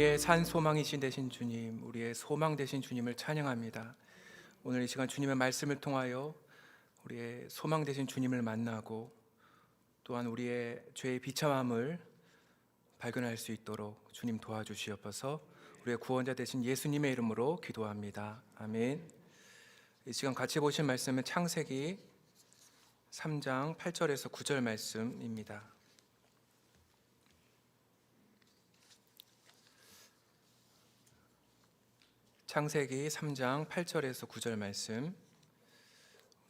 우리의 산 소망이신 되신 주님, 우리의 소망 되신 주님을 찬양합니다. 오늘 이 시간 주님의 말씀을 통하여 우리의 소망 되신 주님을 만나고 또한 우리의 죄의 비참함을 발견할 수 있도록 주님 도와주시옵소서. 우리의 구원자 되신 예수님의 이름으로 기도합니다. 아멘. 이 시간 같이 보신 말씀은 창세기 3장 8절에서 9절 말씀입니다. 창세기 3장 8절에서 9절 말씀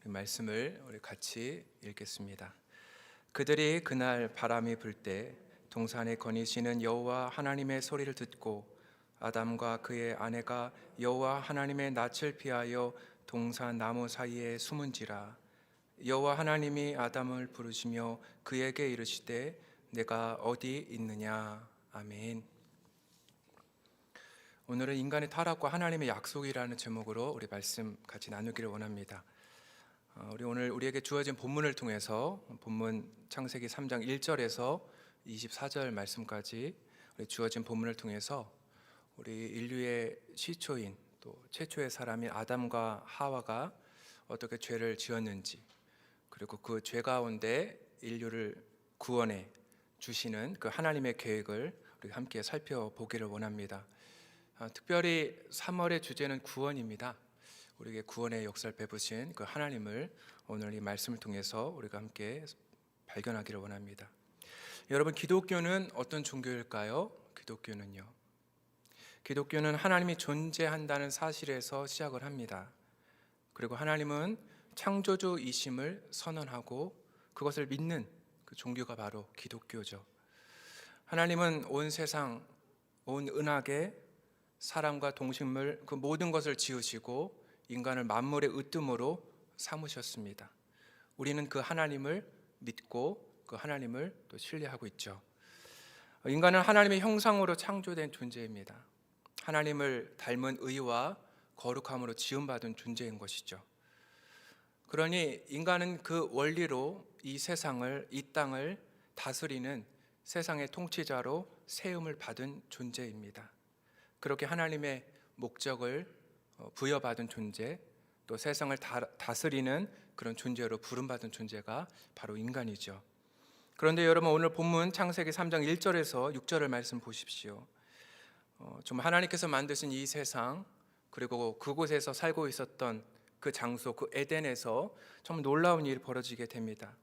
우리 말씀을 우리 같이 읽겠습니다. 그들이 그날 바람이 불 때 동산에 거니시는 여호와 하나님의 소리를 듣고 아담과 그의 아내가 여호와 하나님의 낯을 피하여 동산 나무 사이에 숨은지라 여호와 하나님이 아담을 부르시며 그에게 이르시되 내가 어디 있느냐 아멘. 오늘은 인간의 타락과 하나님의 약속이라는 제목으로 우리 말씀 같이 나누기를 원합니다. 어, 우리 오늘 우리에게 주어진 본문을 통해서 본문 창세기 3장 1절에서 24절 말씀까지 주어진 본문을 통해서 우리 인류의 시초인 또 최초의 사람인 아담과 하와가 어떻게 죄를 지었는지 그리고 그 죄 가운데 인류를 구원해 주시는 그 하나님의 계획을 우리 함께 살펴보기를 원합니다. 아, 특별히 3월의 주제는 구원입니다. 우리에게 구원의 역사를 베푸신 그 하나님을 오늘 이 말씀을 통해서 우리가 함께 발견하기를 원합니다. 여러분 기독교는 어떤 종교일까요? 기독교는요. 기독교는 하나님이 존재한다는 사실에서 시작을 합니다. 그리고 하나님은 창조주이심을 선언하고 그것을 믿는 그 종교가 바로 기독교죠. 하나님은 온 세상, 온 은하계, 사람과 동식물 그 모든 것을 지으시고 인간을 만물의 으뜸으로 삼으셨습니다. 우리는 그 하나님을 믿고 그 하나님을 또 신뢰하고 있죠. 인간은 하나님의 형상으로 창조된 존재입니다. 하나님을 닮은 의와 거룩함으로 지음받은 존재인 것이죠. 그러니 인간은 그 원리로 이 세상을 이 땅을 다스리는 세상의 통치자로 세움을 받은 존재입니다. 그렇게 하나님의 목적을 어, 부여받은 존재, 또 세상을 다, 다스리는 그런 존재로 부름받은 존재가 바로 인간이죠. 그런데 여러분 오늘 본문 창세기 3장 1절에서 6절을 말씀 보십시오. 어, 좀 하나님께서 만드신 이 세상 그리고 그곳에서 살고 있었던 그 장소 그 에덴에서 정 놀라운 일이 벌어지게 됩니다.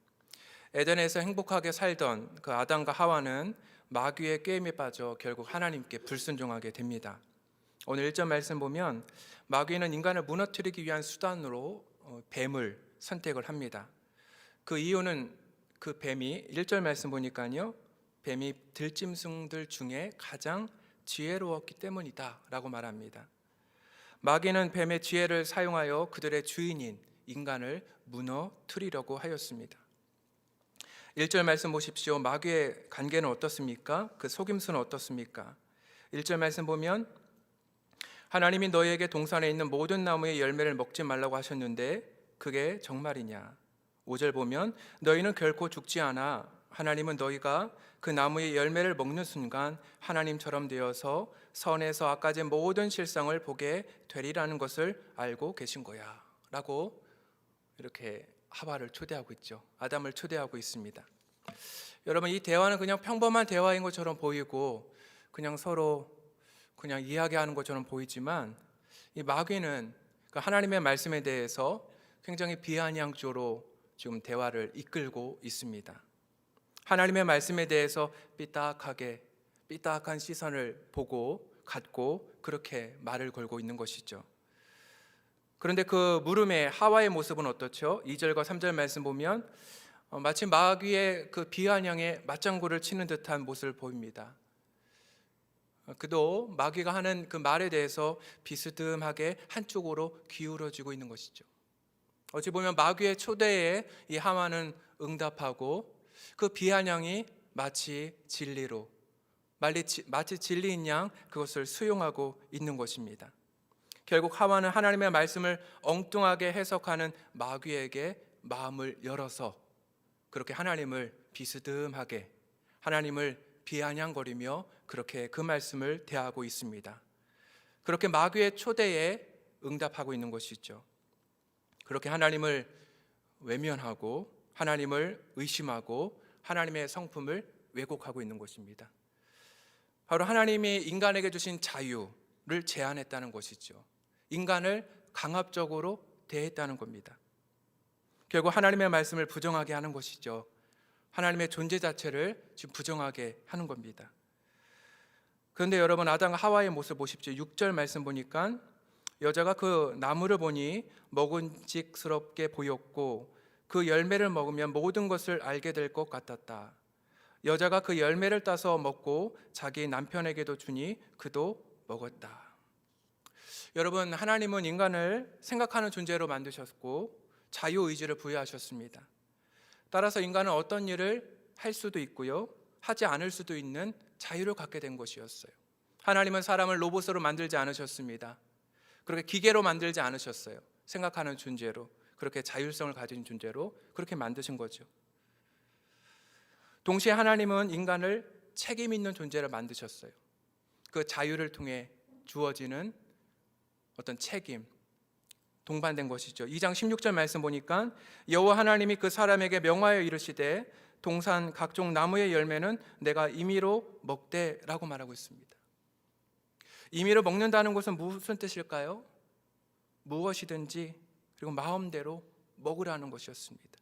에덴에서 행복하게 살던 그 아담과 하와는 마귀의 게임에 빠져 결국 하나님께 불순종하게 됩니다. 오늘 1절 말씀 보면 마귀는 인간을 무너뜨리기 위한 수단으로 어, 뱀을 선택을 합니다. 그 이유는 그 뱀이 1절 말씀 보니까요. 뱀이 들짐승들 중에 가장 지혜로웠기 때문이다라고 말합니다. 마귀는 뱀의 지혜를 사용하여 그들의 주인인 인간을 무너뜨리려고 하였습니다. 1절 말씀 보십시오. 마귀의 관계는 어떻습니까? 그 속임수는 어떻습니까? 1절 말씀 보면 하나님이 너희에게 동산에 있는 모든 나무의 열매를 먹지 말라고 하셨는데 그게 정말이냐? 5절 보면 너희는 결코 죽지 않아 하나님은 너희가 그 나무의 열매를 먹는 순간 하나님처럼 되어서 선에서 악까지 모든 실상을 보게 되리라는 것을 알고 계신 거야. 라고 이렇게 하와를 초대하고 있죠. 아담을 초대하고 있습니다. 여러분 이 대화는 그냥 평범한 대화인 것처럼 보이고 그냥 서로 그냥 이야기하는 것처럼 보이지만 이 마귀는 그 하나님의 말씀에 대해서 굉장히 비아냥조로 지금 대화를 이끌고 있습니다. 하나님의 말씀에 대해서 삐딱하게 삐딱한 시선을 보고 갖고 그렇게 말을 걸고 있는 것이죠. 그런데 그 물음의 하와의 모습은 어떻죠? 2절과 3절 말씀 보면 어, 마치 마귀의 그 비아냥에 맞장구를 치는 듯한 모습을 보입니다. 어, 그도 마귀가 하는 그 말에 대해서 비스듬하게 한쪽으로 기울어지고 있는 것이죠. 어찌 보면 마귀의 초대에 이 하와는 응답하고 그 비아냥이 마치 진리로 마치 진리인 양 그것을 수용하고 있는 것입니다. 결국 하와는 하나님의 말씀을 엉뚱하게 해석하는 마귀에게 마음을 열어서 그렇게 하나님을 비스듬하게 하나님을 비아냥거리며 그렇게 그 말씀을 대하고 있습니다. 그렇게 마귀의 초대에 응답하고 있는 것이죠. 그렇게 하나님을 외면하고 하나님을 의심하고 하나님의 성품을 왜곡하고 있는 것입니다. 바로 하나님이 인간에게 주신 자유를 제한했다는 것이죠. 인간을 강압적으로 대했다는 겁니다. 결국 하나님의 말씀을 부정하게 하는 것이죠. 하나님의 존재 자체를 지금 부정하게 하는 겁니다. 그런데 여러분 아담과 하와의 모습 보십시오. 6절 말씀 보니까 여자가 그 나무를 보니 먹은직스럽게 보였고 그 열매를 먹으면 모든 것을 알게 될 것 같았다. 여자가 그 열매를 따서 먹고 자기 남편에게도 주니 그도 먹었다. 여러분 하나님은 인간을 생각하는 존재로 만드셨고 자유 의지를 부여하셨습니다. 따라서 인간은 어떤 일을 할 수도 있고요. 하지 않을 수도 있는 자유를 갖게 된 것이었어요. 하나님은 사람을 로봇으로 만들지 않으셨습니다. 그렇게 기계로 만들지 않으셨어요. 생각하는 존재로 그렇게 자율성을 가진 존재로 그렇게 만드신 거죠. 동시에 하나님은 인간을 책임 있는 존재를 만드셨어요. 그 자유를 통해 주어지는 어떤 책임 동반된 것이죠. 2장 16절 말씀 보니까 여호와 하나님이 그 사람에게 명하여 이르시되 동산 각종 나무의 열매는 내가 임의로 먹되라고 말하고 있습니다. 임의로 먹는다는 것은 무슨 뜻일까요? 무엇이든지 그리고 마음대로 먹으라는 것이었습니다.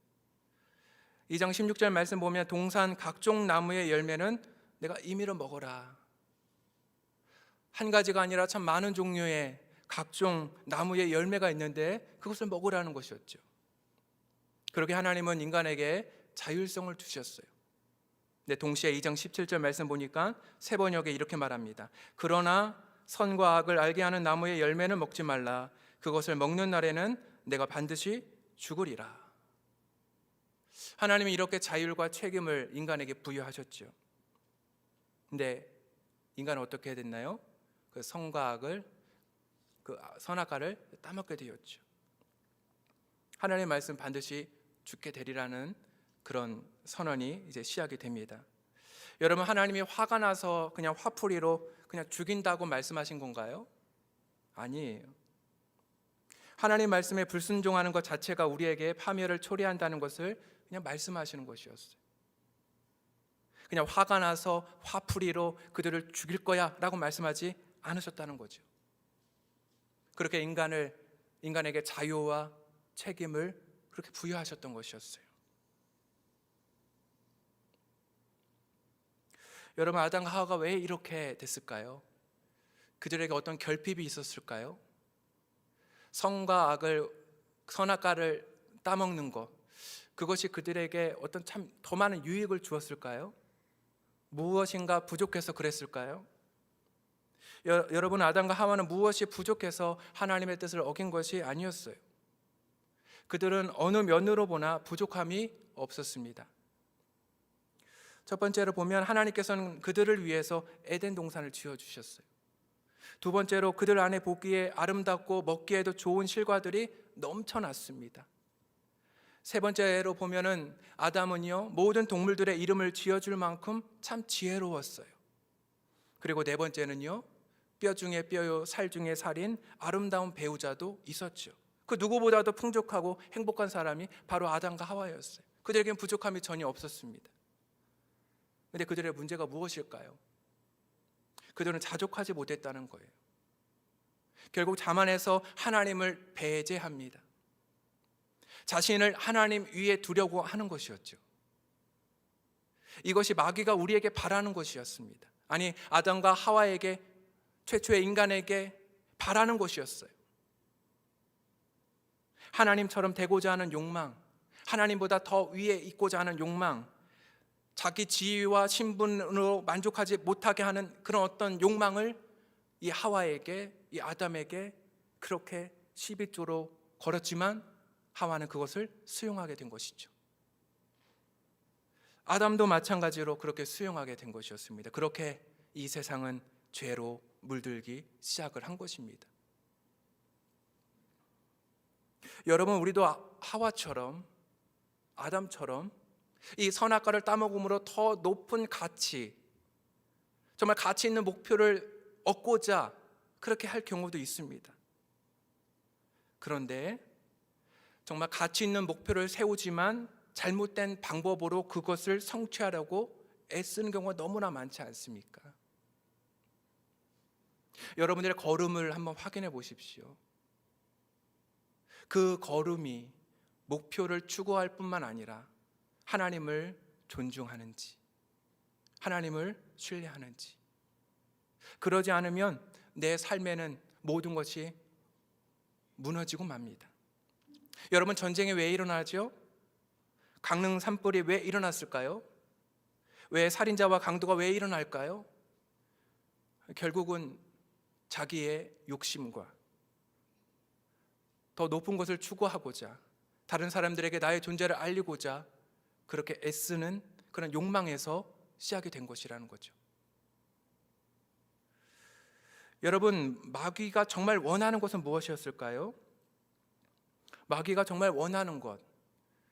2장 16절 말씀 보면 동산 각종 나무의 열매는 내가 임의로 먹어라. 한 가지가 아니라 참 많은 종류의 각종 나무의 열매가 있는데 그것을 먹으라는 것이었죠. 그렇게 하나님은 인간에게 자율성을 주셨어요. 근데 동시에 2장 17절 말씀 보니까 세 번역에 이렇게 말합니다. 그러나 선과 악을 알게 하는 나무의 열매는 먹지 말라. 그것을 먹는 날에는 내가 반드시 죽으리라. 하나님이 이렇게 자율과 책임을 인간에게 부여하셨죠. 근데 인간은 어떻게 됐나요? 그 선과 악을 그 선악과를 따먹게 되었죠. 하나님의 말씀 반드시 죽게 되리라는 그런 선언이 이제 시작이 됩니다. 여러분 하나님이 화가 나서 그냥 화풀이로 그냥 죽인다고 말씀하신 건가요? 아니에요. 하나님 말씀에 불순종하는 것 자체가 우리에게 파멸을 초래한다는 것을 그냥 말씀하시는 것이었어요. 그냥 화가 나서 화풀이로 그들을 죽일 거야라고 말씀하지 않으셨다는 거죠. 그렇게 인간을 인간에게 자유와 책임을 그렇게 부여하셨던 것이었어요. 여러분 아담과 하와가 왜 이렇게 됐을까요? 그들에게 어떤 결핍이 있었을까요? 성과 악을 선악과를 따먹는 것 그것이 그들에게 어떤 참 더 많은 유익을 주었을까요? 무엇인가 부족해서 그랬을까요? 여, 여러분 아담과 하와는 무엇이 부족해서 하나님의 뜻을 어긴 것이 아니었어요. 그들은 어느 면으로 보나 부족함이 없었습니다. 첫 번째로 보면 하나님께서는 그들을 위해서 에덴 동산을 지어 주셨어요. 두 번째로 그들 안에 보기에 아름답고 먹기에도 좋은 실과들이 넘쳐났습니다. 세 번째로 보면은 아담은요 모든 동물들의 이름을 지어줄 만큼 참 지혜로웠어요. 그리고 네 번째는요 뼈 중에 뼈요 살 중에 살인 아름다운 배우자도 있었죠. 그 누구보다도 풍족하고 행복한 사람이 바로 아담과 하와였어요. 그들에겐 부족함이 전혀 없었습니다. 근데 그들의 문제가 무엇일까요? 그들은 자족하지 못했다는 거예요. 결국 자만해서 하나님을 배제합니다. 자신을 하나님 위에 두려고 하는 것이었죠. 이것이 마귀가 우리에게 바라는 것이었습니다. 아니, 아담과 하와에게 최초의 인간에게 바라는 것이었어요. 하나님처럼 되고자 하는 욕망, 하나님보다 더 위에 있고자 하는 욕망, 자기 지위와 신분으로 만족하지 못하게 하는 그런 어떤 욕망을 이 하와에게, 이 아담에게 그렇게 12조로 걸었지만 하와는 그것을 수용하게 된 것이죠. 아담도 마찬가지로 그렇게 수용하게 된 것이었습니다. 그렇게 이 세상은 죄로 물들기 시작을 한 것입니다. 여러분 우리도 하와처럼 아담처럼 이 선악과를 따먹음으로 더 높은 가치, 정말 가치 있는 목표를 얻고자 그렇게 할 경우도 있습니다. 그런데 정말 가치 있는 목표를 세우지만 잘못된 방법으로 그것을 성취하려고 애쓰는 경우가 너무나 많지 않습니까? 여러분들의 걸음을 한번 확인해 보십시오. 그 걸음이 목표를 추구할 뿐만 아니라 하나님을 존중하는지, 하나님을 신뢰하는지. 그러지 않으면 내 삶에는 모든 것이 무너지고 맙니다. 여러분 전쟁이 왜 일어나죠? 강릉 산불이 왜 일어났을까요? 왜 살인자와 강도가 왜 일어날까요? 결국은 자기의 욕심과 더 높은 것을 추구하고자 다른 사람들에게 나의 존재를 알리고자 그렇게 애쓰는 그런 욕망에서 시작이 된 것이라는 거죠. 여러분, 마귀가 정말 원하는 것은 무엇이었을까요? 마귀가 정말 원하는 것,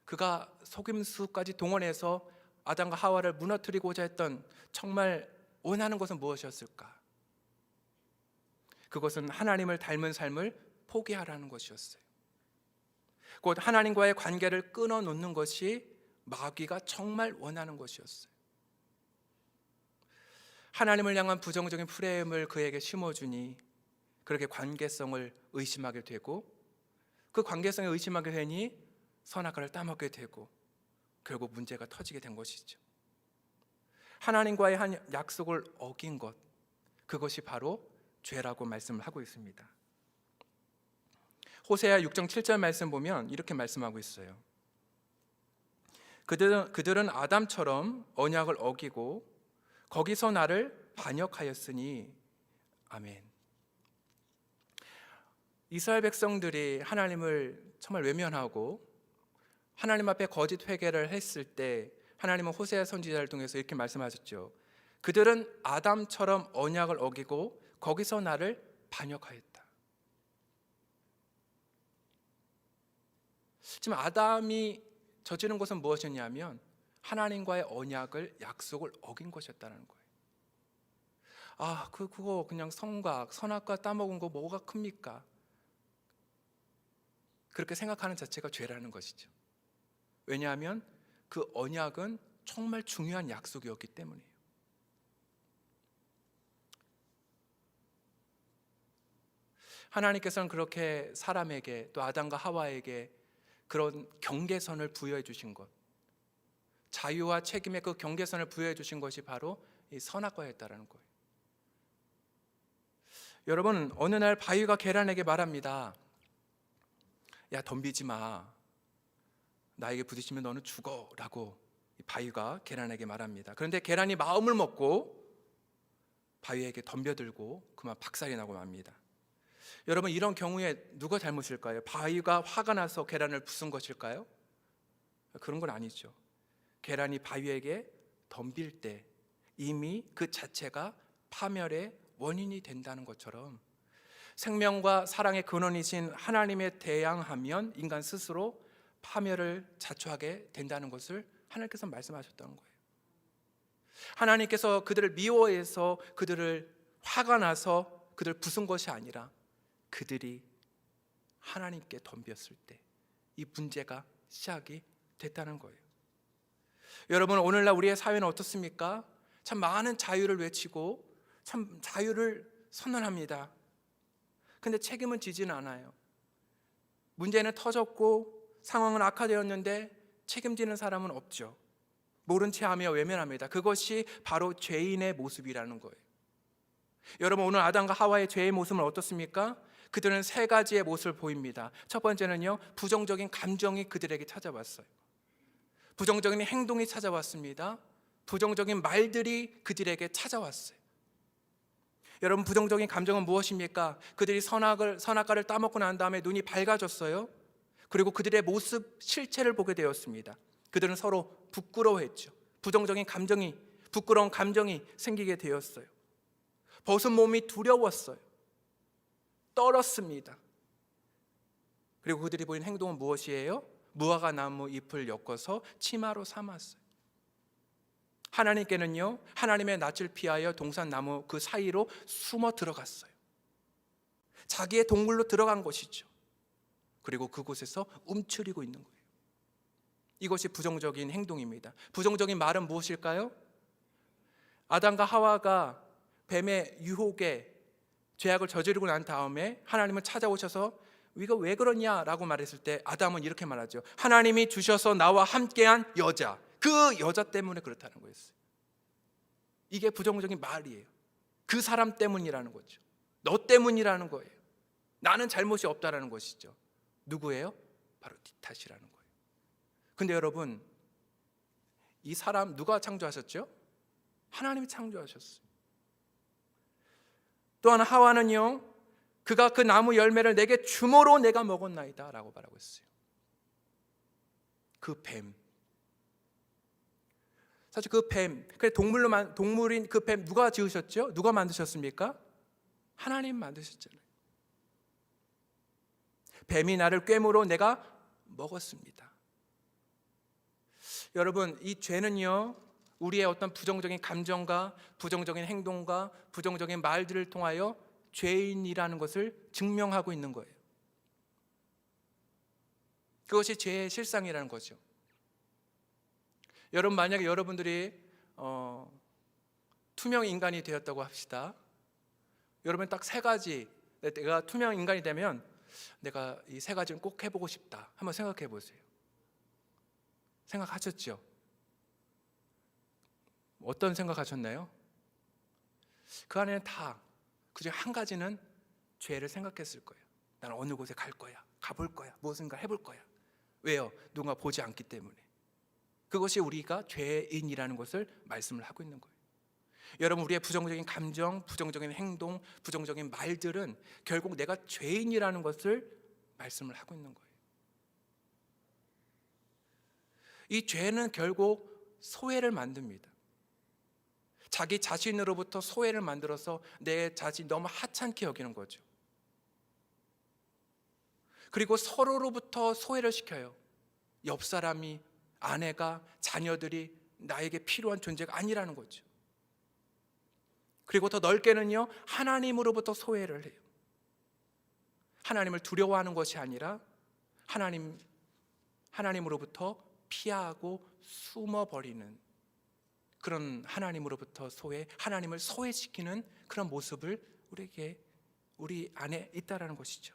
그가 속임수까지 동원해서 아담과 하와를 무너뜨리고자 했던 정말 원하는 것은 무엇이었을까? 그것은 하나님을 닮은 삶을 포기하라는 것이었어요. 곧 하나님과의 관계를 끊어 놓는 것이 마귀가 정말 원하는 것이었어요. 하나님을 향한 부정적인 프레임을 그에게 심어주니 그렇게 관계성을 의심하게 되고 그 관계성을 의심하게 되니 선악과를 따먹게 되고 결국 문제가 터지게 된 것이죠. 하나님과의 한 약속을 어긴 것 그것이 바로 죄라고 말씀을 하고 있습니다. 호세아 6장 7절 말씀 보면 이렇게 말씀하고 있어요. 그들은, 그들은 아담처럼 언약을 어기고 거기서 나를 반역하였으니 아멘. 이스라엘 백성들이 하나님을 정말 외면하고 하나님 앞에 거짓 회개를 했을 때 하나님은 호세아 선지자를 통해서 이렇게 말씀하셨죠. 그들은 아담처럼 언약을 어기고 거기서 나를 반역하였다. 지금 아담이 저지른 것은 무엇이었냐면 하나님과의 언약을 약속을 어긴 것이었다는 거예요. 아, 그 그거 그냥 성각, 선악과 따먹은 거 뭐가 큽니까? 그렇게 생각하는 자체가 죄라는 것이죠. 왜냐하면 그 언약은 정말 중요한 약속이었기 때문이에요. 하나님께서는 그렇게 사람에게 또 아담과 하와에게 그런 경계선을 부여해 주신 것, 자유와 책임의 그 경계선을 부여해 주신 것이 바로 이 선악과였다라는 거예요. 여러분 어느 날 바위가 계란에게 말합니다. 야 덤비지 마. 나에게 부딪히면 너는 죽어라고 바위가 계란에게 말합니다. 그런데 계란이 마음을 먹고 바위에게 덤벼들고 그만 박살이 나고 맙니다. 여러분 이런 경우에 누가 잘못일까요? 바위가 화가 나서 계란을 부순 것일까요? 그런 건 아니죠. 계란이 바위에게 덤빌 때 이미 그 자체가 파멸의 원인이 된다는 것처럼 생명과 사랑의 근원이신 하나님에 대항하면 인간 스스로 파멸을 자초하게 된다는 것을 하나님께서 말씀하셨다는 거예요. 하나님께서 그들을 미워해서 그들을 화가 나서 그들을 부순 것이 아니라 그들이 하나님께 덤볐을 때 이 문제가 시작이 됐다는 거예요. 여러분 오늘날 우리의 사회는 어떻습니까? 참 많은 자유를 외치고 참 자유를 선언합니다. 근데 책임은 지지는 않아요. 문제는 터졌고 상황은 악화되었는데 책임지는 사람은 없죠. 모른 채 하며 외면합니다. 그것이 바로 죄인의 모습이라는 거예요. 여러분 오늘 아담과 하와의 죄의 모습은 어떻습니까? 그들은 세 가지의 모습을 보입니다. 첫 번째는요, 부정적인 감정이 그들에게 찾아왔어요. 부정적인 행동이 찾아왔습니다. 부정적인 말들이 그들에게 찾아왔어요. 여러분 부정적인 감정은 무엇입니까? 그들이 선악을 선악과를 따먹고 난 다음에 눈이 밝아졌어요. 그리고 그들의 모습 실체를 보게 되었습니다. 그들은 서로 부끄러워했죠. 부정적인 감정이 부끄러운 감정이 생기게 되었어요. 벗은 몸이 두려웠어요. 떨었습니다. 그리고 그들이 보인 행동은 무엇이에요? 무화과 나무 잎을 엮어서 치마로 삼았어요. 하나님께는요 하나님의 낯을 피하여 동산 나무 그 사이로 숨어 들어갔어요. 자기의 동굴로 들어간 것이죠. 그리고 그곳에서 움츠리고 있는 거예요. 이것이 부정적인 행동입니다. 부정적인 말은 무엇일까요? 아담과 하와가 뱀의 유혹에 죄악을 저지르고 난 다음에 하나님은 찾아오셔서 이거 왜 그러냐라고 말했을 때 아담은 이렇게 말하죠. 하나님이 주셔서 나와 함께한 여자, 그 여자 때문에 그렇다는 거였어요. 이게 부정적인 말이에요. 그 사람 때문이라는 거죠. 너 때문이라는 거예요. 나는 잘못이 없다라는 것이죠. 누구예요? 바로 네 탓이라는 거예요. 근데 여러분, 이 사람 누가 창조하셨죠? 하나님이 창조하셨어요. 또 하나 하와는요, 그가 그 나무 열매를 내게 주모로 내가 먹었나이다 라고 말하고 있어요. 그 뱀. 사실 그 뱀, 그 동물로 만 동물인 그 뱀 누가 지으셨죠? 누가 만드셨습니까? 하나님 만드셨잖아요. 뱀이 나를 꿰물어 내가 먹었습니다. 여러분, 이 죄는요, 우리의 어떤 부정적인 감정과 부정적인 행동과 부정적인 말들을 통하여 죄인이라는 것을 증명하고 있는 거예요. 그것이 죄의 실상이라는 거죠. 여러분 만약에 여러분들이 어, 투명 인간이 되었다고 합시다. 여러분 딱 세 가지 내가 투명 인간이 되면 내가 이 세 가지는 꼭 해보고 싶다. 한번 생각해 보세요. 생각하셨죠? 어떤 생각하셨나요? 그 안에는 다 그중 한 가지는 죄를 생각했을 거예요. 나는 어느 곳에 갈 거야, 가볼 거야, 무엇인가 해볼 거야. 왜요? 누가 보지 않기 때문에. 그것이 우리가 죄인이라는 것을 말씀을 하고 있는 거예요. 여러분 우리의 부정적인 감정, 부정적인 행동, 부정적인 말들은 결국 내가 죄인이라는 것을 말씀을 하고 있는 거예요. 이 죄는 결국 소외를 만듭니다. 자기 자신으로부터 소외를 만들어서 내 자신 너무 하찮게 여기는 거죠. 그리고 서로로부터 소외를 시켜요. 옆 사람이, 아내가, 자녀들이 나에게 필요한 존재가 아니라는 거죠. 그리고 더 넓게는요, 하나님으로부터 소외를 해요. 하나님을 두려워하는 것이 아니라 하나님, 하나님으로부터 피하고 숨어 버리는 그런 하나님으로부터 소외, 하나님을 소외시키는 그런 모습을 우리에게 우리 안에 있다라는 것이죠.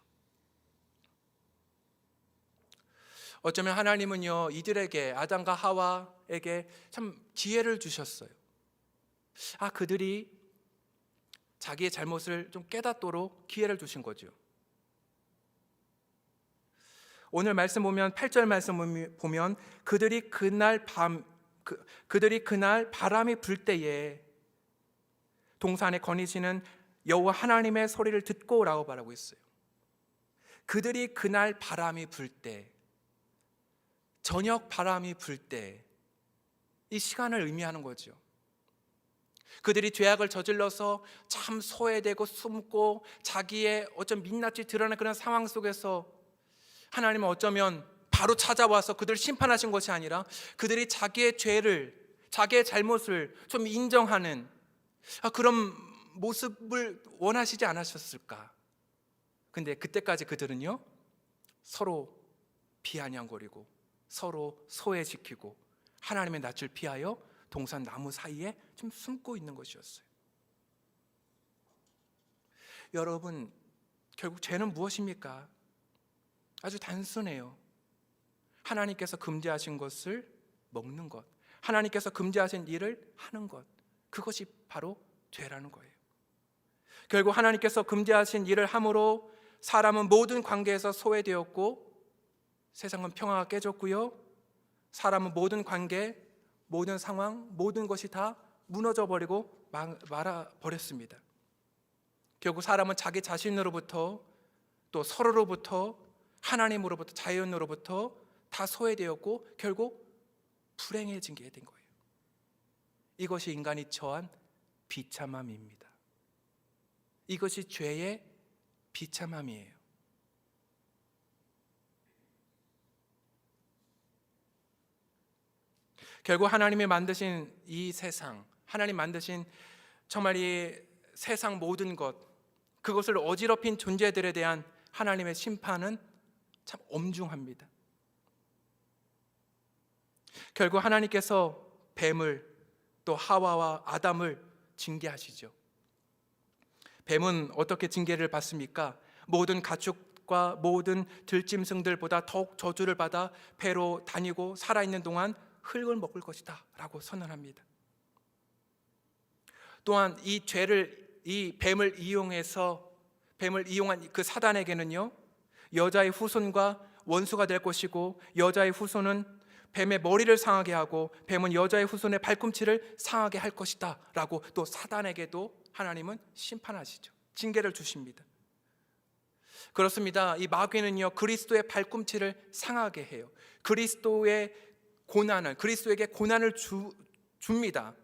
어쩌면 하나님은요 이들에게 아담과 하와에게 참 지혜를 주셨어요. 아 그들이 자기의 잘못을 좀 깨닫도록 기회를 주신 거죠. 오늘 말씀 보면 8절 말씀 보면 그들이 그날 밤 그, 그들이 그날 바람이 불 때에 동산에 거니시는 여호와 하나님의 소리를 듣고 라고 말하고 있어요. 그들이 그날 바람이 불 때, 저녁 바람이 불 때, 이 시간을 의미하는 거죠. 그들이 죄악을 저질러서 참 소외되고 숨고 자기의 어쩜 민낯이 드러나는 그런 상황 속에서 하나님은 어쩌면 바로 찾아와서 그들을 심판하신 것이 아니라 그들이 자기의 죄를 자기의 잘못을 좀 인정하는 아, 그런 모습을 원하시지 않으셨을까? 근데 그때까지 그들은요 서로 비아냥거리고 서로 소외시키고 하나님의 낯을 피하여 동산 나무 사이에 좀 숨고 있는 것이었어요. 여러분 결국 죄는 무엇입니까? 아주 단순해요. 하나님께서 금지하신 것을 먹는 것, 하나님께서 금지하신 일을 하는 것, 그것이 바로 죄라는 거예요. 결국 하나님께서 금지하신 일을 함으로 사람은 모든 관계에서 소외되었고 세상은 평화가 깨졌고요. 사람은 모든 관계, 모든 상황, 모든 것이 다 무너져 버리고 말아 버렸습니다. 결국 사람은 자기 자신으로부터 또 서로로부터 하나님으로부터 자연으로부터 다 소외되었고 결국 불행해진 게 된 거예요. 이것이 인간이 처한 비참함입니다. 이것이 죄의 비참함이에요. 결국 하나님이 만드신 이 세상, 하나님 만드신 정말 이 세상 모든 것, 그것을 어지럽힌 존재들에 대한 하나님의 심판은 참 엄중합니다. 결국 하나님께서 뱀을 또 하와와 아담을 징계하시죠. 뱀은 어떻게 징계를 받습니까? 모든 가축과 모든 들짐승들보다 더욱 저주를 받아 배로 다니고 살아있는 동안 흙을 먹을 것이다 라고 선언합니다. 또한 이 죄를 이 뱀을 이용해서 뱀을 이용한 그 사단에게는요 여자의 후손과 원수가 될 것이고 여자의 후손은 뱀의 머리를 상하게 하고 뱀은 여자의 후손의 발꿈치를 상하게 할 것이다라고 또 사단에게도 하나님은 심판하시죠. 징계를 주십니다. 그렇습니다. 이 마귀는요 그리스도의 발꿈치를 상하게 해요. 그리스도의 고난을 그리스도에게 고난을 주, 줍니다.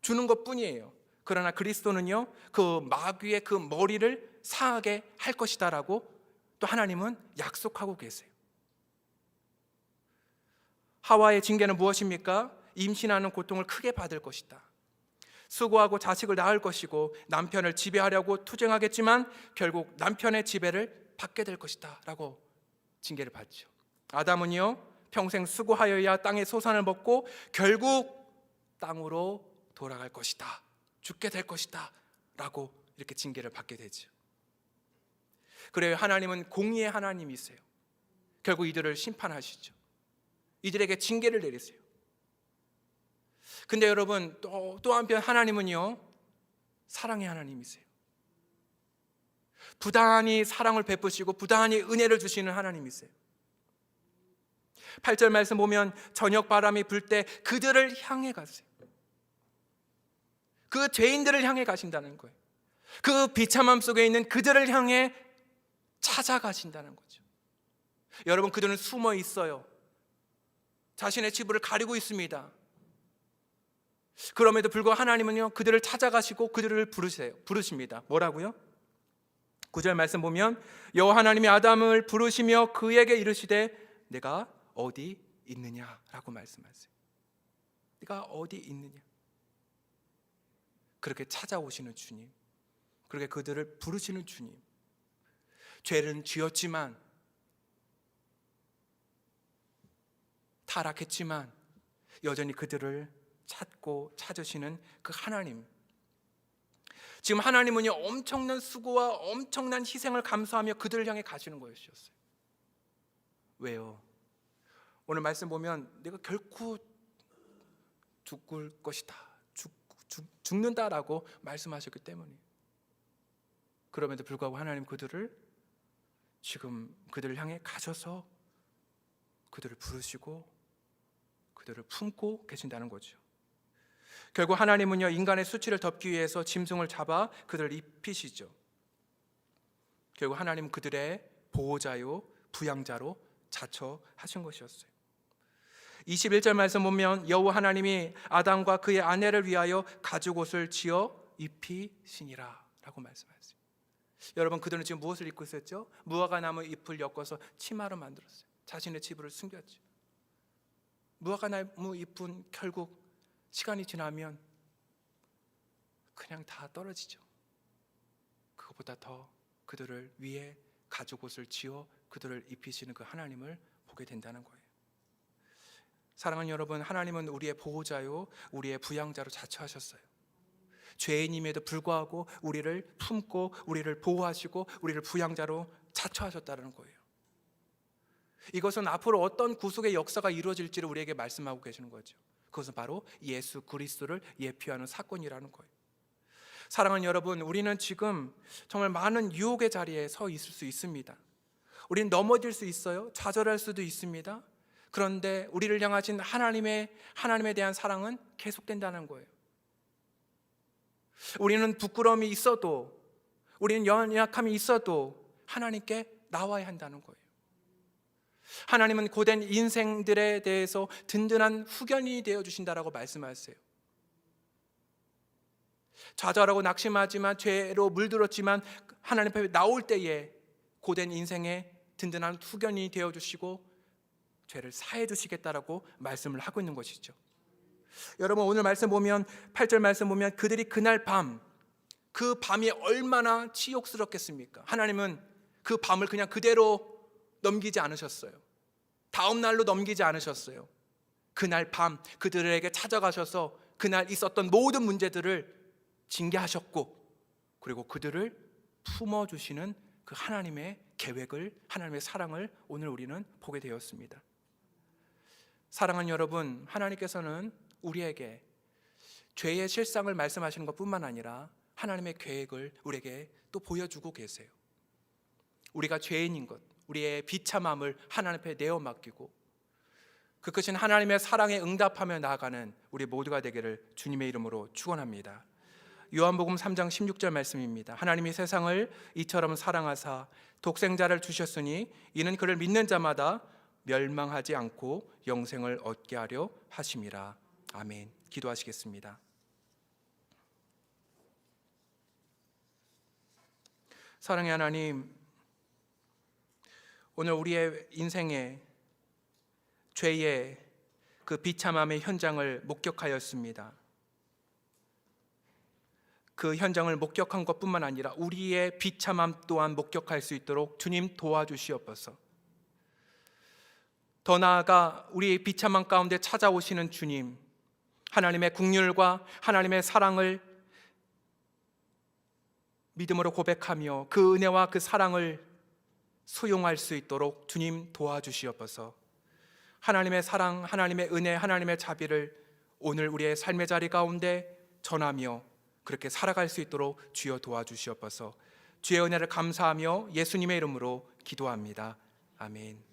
주는 것뿐이에요. 그러나 그리스도는요 그 마귀의 그 머리를 상하게 할 것이다라고 또 하나님은 약속하고 계세요. 하와의 징계는 무엇입니까? 임신하는 고통을 크게 받을 것이다. 수고하고 자식을 낳을 것이고 남편을 지배하려고 투쟁하겠지만 결국 남편의 지배를 받게 될 것이다라고 징계를 받죠. 아담은요 평생 수고하여야 땅의 소산을 먹고 결국 땅으로 돌아갈 것이다. 죽게 될 것이다라고 이렇게 징계를 받게 되죠. 그래요. 하나님은 공의의 하나님이세요. 결국 이들을 심판하시죠. 이들에게 징계를 내리세요. 근데 여러분 또, 또 한편 하나님은요 사랑의 하나님이세요. 부단히 사랑을 베푸시고 부단히 은혜를 주시는 하나님이세요. 8절 말씀 보면 저녁 바람이 불 때 그들을 향해 가세요. 그 죄인들을 향해 가신다는 거예요. 그 비참함 속에 있는 그들을 향해 찾아가신다는 거죠. 여러분 그들은 숨어 있어요. 자신의 지부를 가리고 있습니다. 그럼에도 불구하고 하나님은요 그들을 찾아가시고 그들을 부르세요. 부르십니다. 뭐라고요? 9절 말씀 보면 여호와 하나님이 아담을 부르시며 그에게 이르시되 내가 어디 있느냐라고 말씀하세요. 네가 어디 있느냐? 그렇게 찾아오시는 주님. 그렇게 그들을 부르시는 주님. 죄는 지었지만 타락했지만 여전히 그들을 찾고 찾으시는 그 하나님. 지금 하나님은요 엄청난 수고와 엄청난 희생을 감수하며 그들을 향해 가시는 것이었어요. 왜요? 오늘 말씀 보면 내가 결코 죽을 것이다. 죽, 죽, 죽는다라고 말씀하셨기 때문에. 그럼에도 불구하고 하나님 그들을 지금 그들을 향해 가셔서 그들을 부르시고 그들을 품고 계신다는 거죠. 결국 하나님은요 인간의 수치를 덮기 위해서 짐승을 잡아 그들을 입히시죠. 결국 하나님 그들의 보호자요 부양자로 자처하신 것이었어요. 21절 말씀 보면 여호와 하나님이 아담과 그의 아내를 위하여 가죽 옷을 지어 입히시니라라고 말씀하셨어요. 여러분 그들은 지금 무엇을 입고 있었죠? 무화과 나무 잎을 엮어서 치마로 만들었어요. 자신의 지부를 숨겼죠. 무화과 나무 잎은 결국 시간이 지나면 그냥 다 떨어지죠. 그것보다 더 그들을 위해 가죽 옷을 지어 그들을 입히시는 그 하나님을 보게 된다는 거예요. 사랑하는 여러분, 하나님은 우리의 보호자요, 우리의 부양자로 자처하셨어요. 죄인임에도 불구하고 우리를 품고 우리를 보호하시고 우리를 부양자로 자처하셨다는 거예요. 이것은 앞으로 어떤 구속의 역사가 이루어질지를 우리에게 말씀하고 계시는 거죠. 그것은 바로 예수 그리스도를 예표하는 사건이라는 거예요. 사랑하는 여러분, 우리는 지금 정말 많은 유혹의 자리에 서 있을 수 있습니다. 우리는 넘어질 수 있어요. 좌절할 수도 있습니다. 그런데 우리를 향하신 하나님의 하나님에 대한 사랑은 계속된다는 거예요. 우리는 부끄러움이 있어도 우리는 연약함이 있어도 하나님께 나와야 한다는 거예요. 하나님은 고된 인생들에 대해서 든든한 후견이 되어 주신다라고 말씀하세요. 좌절하고 낙심하지만 죄로 물들었지만 하나님 앞에 나올 때에 고된 인생에 든든한 후견이 되어 주시고 죄를 사해 주시겠다라고 말씀을 하고 있는 것이죠. 여러분 오늘 말씀 보면 8절 말씀 보면 그들이 그날 밤 그 밤이 얼마나 치욕스럽겠습니까? 하나님은 그 밤을 그냥 그대로 넘기지 않으셨어요. 다음 날로 넘기지 않으셨어요. 그날 밤 그들에게 찾아가셔서 그날 있었던 모든 문제들을 징계하셨고 그리고 그들을 품어 주시는 그 하나님의 계획을 하나님의 사랑을 오늘 우리는 보게 되었습니다. 사랑하는 여러분, 하나님께서는 우리에게 죄의 실상을 말씀하시는 것뿐만 아니라 하나님의 계획을 우리에게 또 보여주고 계세요. 우리가 죄인인 것, 우리의 비참함을 하나님 앞에 내어 맡기고 그 끝인 하나님의 사랑에 응답하며 나아가는 우리 모두가 되기를 주님의 이름으로 축원합니다. 요한복음 3장 16절 말씀입니다. 하나님이 세상을 이처럼 사랑하사 독생자를 주셨으니 이는 그를 믿는 자마다 멸망하지 않고 영생을 얻게 하려 하심이라. 아멘. 기도하시겠습니다. 사랑의 하나님, 오늘 우리의 인생에 죄의 그 비참함의 현장을 목격하였습니다. 그 현장을 목격한 것뿐만 아니라 우리의 비참함 또한 목격할 수 있도록 주님 도와주시옵소서. 더 나아가 우리의 비참함 가운데 찾아오시는 주님, 하나님의 국률과 하나님의 사랑을 믿음으로 고백하며 그 은혜와 그 사랑을 수용할 수 있도록 주님 도와주시옵소서. 하나님의 사랑, 하나님의 은혜, 하나님의 자비를 오늘 우리의 삶의 자리 가운데 전하며 그렇게 살아갈 수 있도록 주여 도와주시옵소서. 주의 은혜를 감사하며 예수님의 이름으로 기도합니다. 아멘.